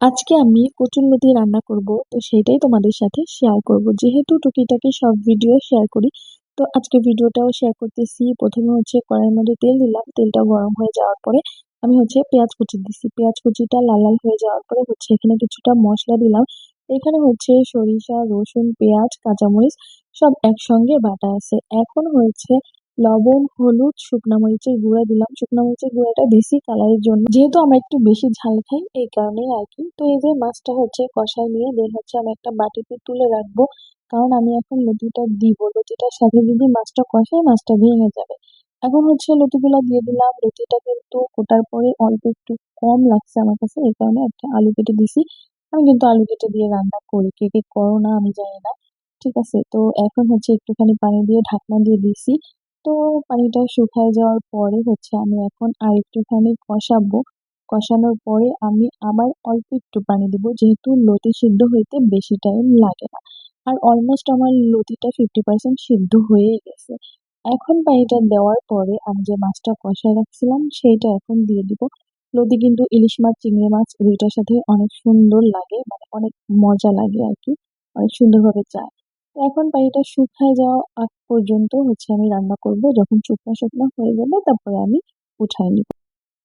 আজকে আমি কচুরলতি রান্না করব, তো সেটাই তোমাদের সাথে শেয়ার করব। যেহেতু টুকিটাকি সব ভিডিও শেয়ার করি, তো আজকে ভিডিওটাও শেয়ার করতেছি। প্রথমে হচ্ছে কড়াইয়ের মধ্যে তেল দিলাম, তেলটা গরম হয়ে যাওয়ার পরে আমি হচ্ছে পেঁয়াজ কুচি দিছি। পেঁয়াজ কুচিটা লাল লাল হয়ে যাওয়ার পরে হচ্ছে এখানে কিছুটা মশলা দিলাম। এখানে হচ্ছে সরিষা, রসুন, পেঁয়াজ, কাঁচামরিচ সব একসঙ্গে বাটা আছে। এখন হচ্ছে লবণ, হলুদ, শুকনা মরিচের গুঁড়া দিলাম। শুকনা মরিচের গুঁড়াটা দিছি কালারের জন্য। যেহেতু আমরা একটু বেশি ঝাল খাই, এই কারণেই আর কি। তো এই যে মাছটা হচ্ছে কষায় নিয়ে দেন হচ্ছে, আমি একটা বাটিতে তুলে রাখব। কারণ আমি এখন লতিটা দিব। লতিটার সাথে যদি মাছটা কষাই মাছটা ভেঙে যাবে। এখন হচ্ছে লতিগুলা দিয়ে দিলাম। লতিটা কিন্তু কোটার পরে অল্প একটু কম লাগছে আমার কাছে। এই কারণে একটা আলু কেটে দিছি। আমি কিন্তু আলু কেটে দিয়ে রান্না করি। কে কে করো না, আমি জানি না। ঠিক আছে? তো এখন হচ্ছে একটুখানি পানি দিয়ে ঢাকনা দিয়ে দিছি। তো পানিটা শুকায় যাওয়ার পরে হচ্ছে আমি এখন আর একটুখানি কষাবো। কষানোর পরে আমি আবার অল্প একটু পানি দিব, যেহেতু লতি সিদ্ধ হইতে বেশি টাইম লাগে না। আর অলমোস্ট আমার লতিটা ফিফটি পার্সেন্ট সিদ্ধ হয়েই গেছে। এখন পানিটা দেওয়ার পরে আমি যে মাছটা কষায় রাখছিলাম, সেইটা এখন দিয়ে দিব। লতি কিন্তু ইলিশ মাছ, চিংড়ি মাছ, দুইটার সাথে অনেক সুন্দর লাগে মানে অনেক মজা লাগে আর কি, অনেক সুন্দরভাবে যায় এখন পানিটা শুকায় যাওয়া আগ পর্যন্ত হচ্ছে আমি রান্না করব। যখন শুকনো শুকনো হয়ে যাবে, তারপরে আমি উঠাই নিব।